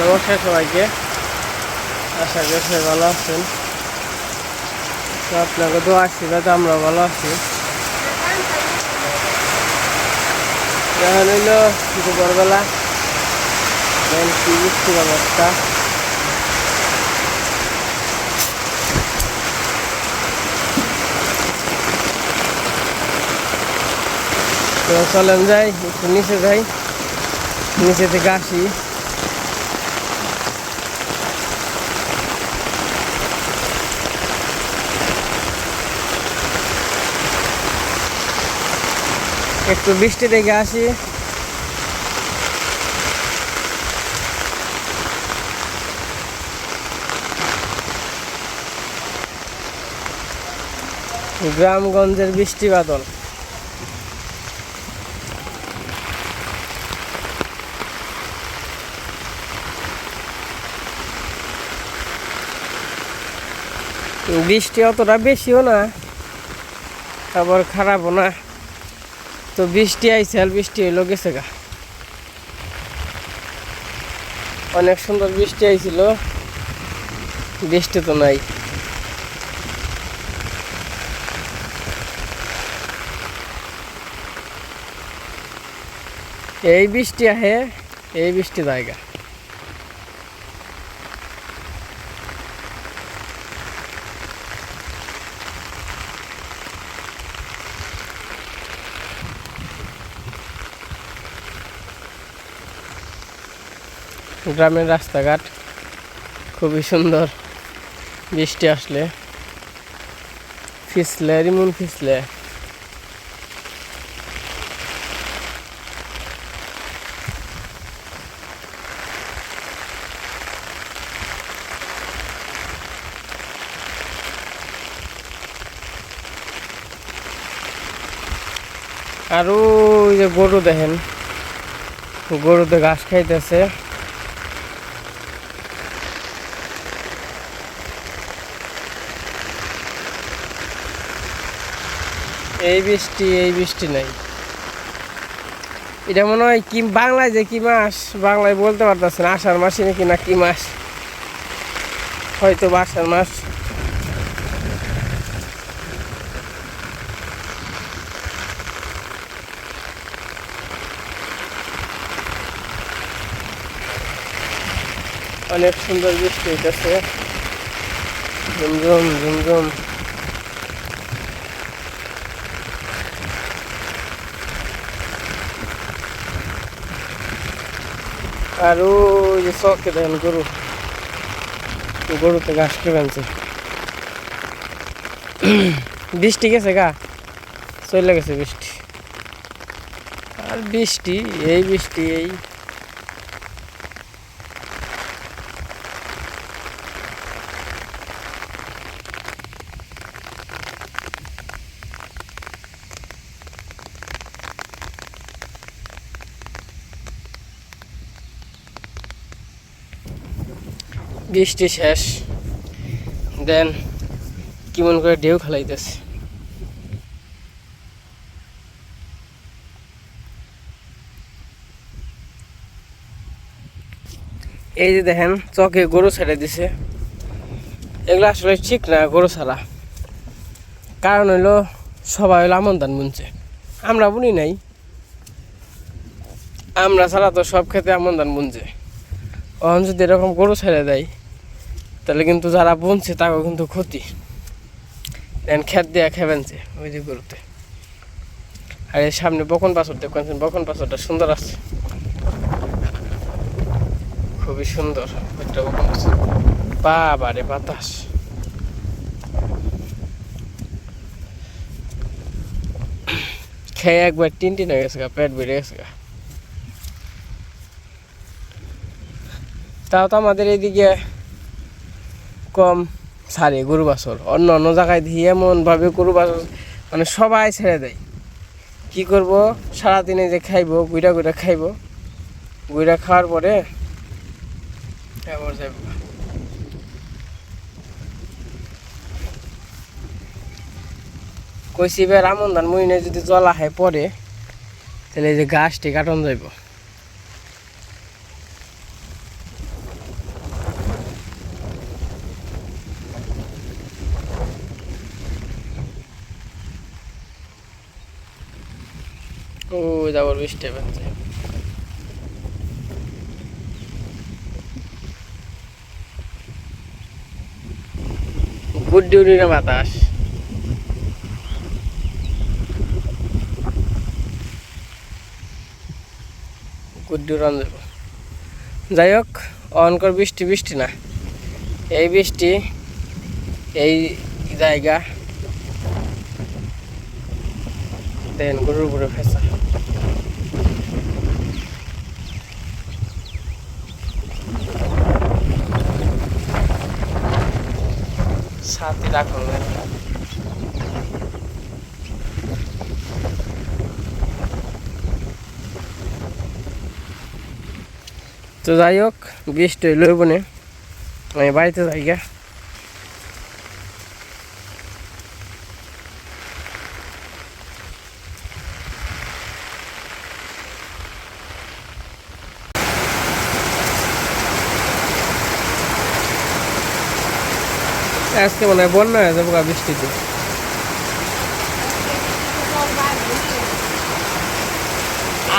নমস্কার সবাইকে। আশা করি সবাই ভালো আছেন। তো আপনাকে তো আশীর্বাদ আমরা ভালো আছি। এখন হইল দুপুরবেলা। কি বৃষ্টির অবস্থা তো চলেন যাই, একটু নিচে যাই। নিচে থেকে আসি। একটু বৃষ্টি দেখে আসি। গ্রামগঞ্জের বৃষ্টি বাদল। বৃষ্টি অতটা বেশিও না আবার খারাপও না। তো বৃষ্টি আইসে আর বৃষ্টি হইল গেছে গা। অনেক সুন্দর বৃষ্টি আইছিল। বৃষ্টি তো নাই। এই বৃষ্টি আহে, এই বৃষ্টি জায়গা। গ্রামের রাস্তাঘাট খুবই সুন্দর। বৃষ্টি আসলে ফিসলে, রিমুন ফিসলে। আর ওই যে গরু দেখেন, গরুতে ঘাস খাইতেছে। এই বৃষ্টি এই বৃষ্টি নাই। এটা মনে হয় কি, বাংলায় যে কি মাস, বাংলায় বলতে পারতেছে না, আষাঢ় মাসে নাকি না কি মাস। হয়তো আষাঢ় মাস। অনেক সুন্দর বৃষ্টি হইতেছে। ঝুমঝুম ঝুমঝুম। আর ওই যে চকে দেখেন গরু। গরুতে ঘাস খেয়ে ফেলছে। বৃষ্টি গেছে গা। চলে গেছে বৃষ্টি। আর বৃষ্টি, এই বৃষ্টি, এই বৃষ্টি শেষ। দেন কেমন করে ঢেউ খেলাইতেছে। এই যে দেখেন, চকে গরু ছেড়ে দিছে। এগুলো আসলে ঠিক না গরু ছাড়া। কারণ হইল সবাই হইল আমন ধান আমরা বুনি নাই। আমরা ছাড়া তো সব ক্ষেত্রে আমন ধান বুনছে। অহন যদি এরকম গরু ছেড়ে দেয় তাহলে কিন্তু যারা বুনছে তাকেও কিন্তু ক্ষতি। দেন খেত দিয়ে খেবেনছে ওই যে গরুতে। আর এর সামনে বকন পাথর দেখবেন বকন পাথরটা সুন্দর আছে। খুবই সুন্দর একটা বকন পাথর। বাবারে বাতাস। খেয়ে একবার টিন টিন হয়ে গেছে গা, পেট বেড়ে গেছে গা। তাও তো আমাদের এইদিকে কম, ছাড়ে গরু বাছর। অন্য অন্য জায়গায় দিয়ে এমনভাবে গরু বাছর মানে সবাই ছেড়ে দেয়। কি করব? সারাদিনে যে খাইব, গুইরা গুইরা খাইব। গুইরা খাওয়ার পরে কইছি এবার আমন ধান মহিনে যদি জল আহে পরে তাহলে এই যে গাছটি কাটন যাইব। যাব বৃষ্টি পেতে গুড্ডি উড়িয়ে বাতাস। গুড্ডি উড়ান যাই হোক অনকর বৃষ্টি বৃষ্টি না। এই বৃষ্টি এই জায়গা দেন, গরুর উপরে ফেসা সাথে রাখুন তো যাই হোক বৃষ্টি হইল বনে আমি বাড়িতে যাই আজকে মনে হয় বন্যা হয়ে যাব বৃষ্টিতে।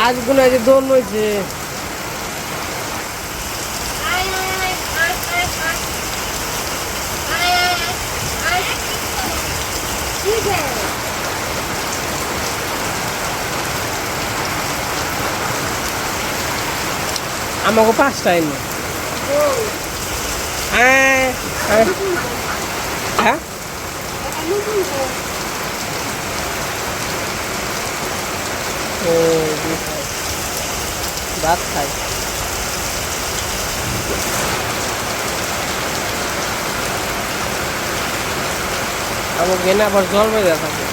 আজগুলো যে দোল হয়েছে। আমাকে পাঁচটা এনে হ্যাঁ। হ্যাঁ? ও ভাত খাই। আমার গেনে আবার জল বেঁধে থাকে।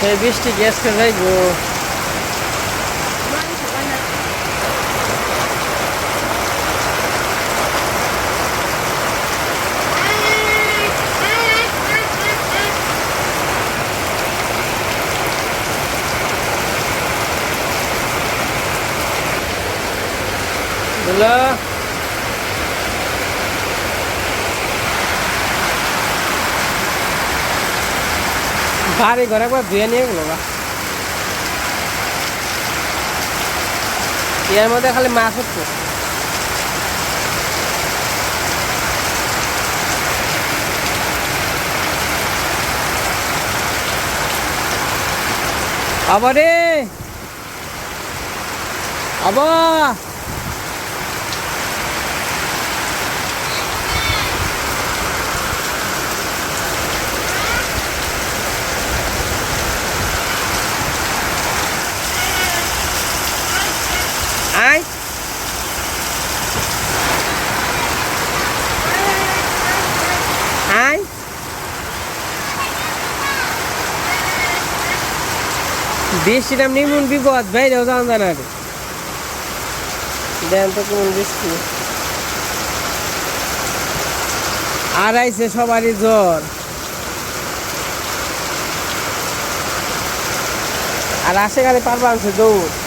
সেই বৃষ্টি গ্যাস যাই গো। বাড়ি ঘরে একবার ধুয়ে নিয়ে গেলো বা এর মধ্যে খালি মাছ হচ্ছে আবারে! আবা! আয় আয় বৃষ্টিটা নিমুন বিপদ বাইরেও যাওয়া যায় না রে দেন তো কেমন বৃষ্টি আর আইছে সবারই জ্বর আর আসে গাড়ি পারবা আনছে দৌড়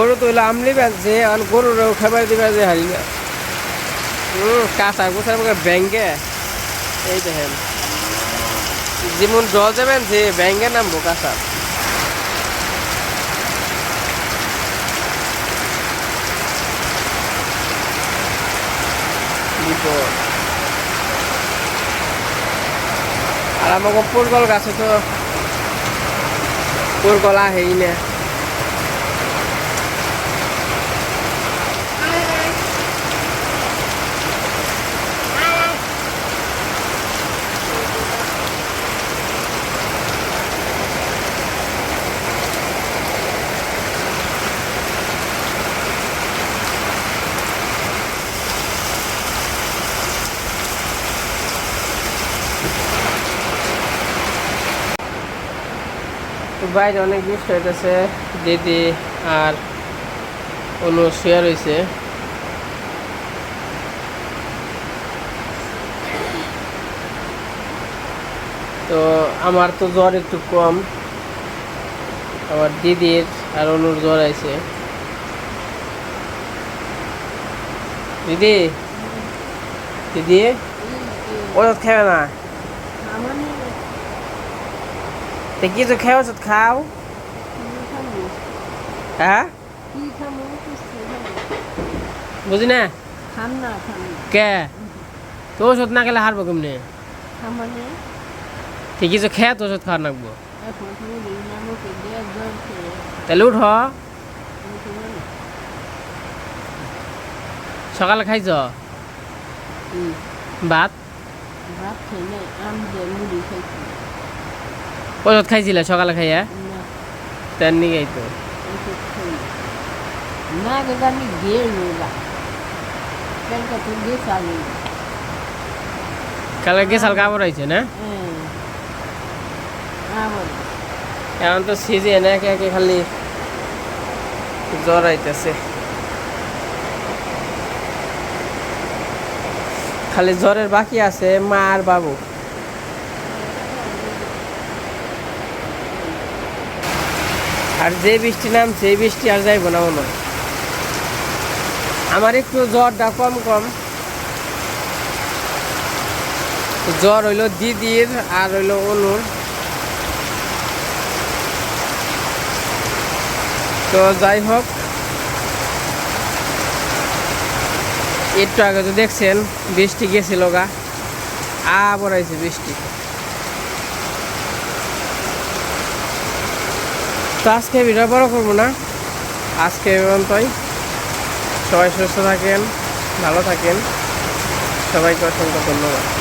গরু তো হইল আমলি বেঁচছে আর গরুর খাবার দিবে যে হারি না। কাঁচা গোছার মুখে ব্যাঙ্গে এই দেখেন। যেমন জল যাবেন যে ব্যাঙ্গে নামবো কাঁচা। আর আমাকে পুরগল গাছে তো পুরগল আহেই না। বাইরে অনেক বৃষ্টি হইতেছে দিদি আর অনু শেয়ার হয়েছে তো আমার তো জ্বর একটু কম আমার দিদির আর অনুর জ্বর আছে দিদি? দিদি? ওষুধ খাবে না? তো কিছু খেয়ে ওষুধ খাও হ্যাঁ বুঝি না কে তো ওষুধ না খেলে হারবো কেমনি ঠিক কিছু খেয়ে তো ওষুধ খাওয়ার নাকবো তাহলে উঠ সকালে খাইছ ভাত ওষুধ খাইছিলে সকালে খাইয়া? তেন নি খাইতো না গেলে আমি গিয়ে রইলাম কালকে তো গেছালি কাপড় আইছে না? আবার এখন তো সিজন একে একে খালি জ্বর আইতেছে। খালি জ্বরের বাকি আছে মা আর বাবু। আর যে বৃষ্টি নাম সেই বৃষ্টি আর যাইব না মনে আমার একটু জ্বরটা কম কম। জ্বর হইল দিদির আর হইল অনুর। তো যাই হোক, একটু আগে তো দেখছেন, বৃষ্টি গেছিল গা। আবার বৃষ্টি। তো আজকে ভিডিও বড় করব না। আজকে পর্যন্তই। সবাই সুস্থ থাকেন, ভালো থাকেন। সবাইকে অসংখ্য ধন্যবাদ।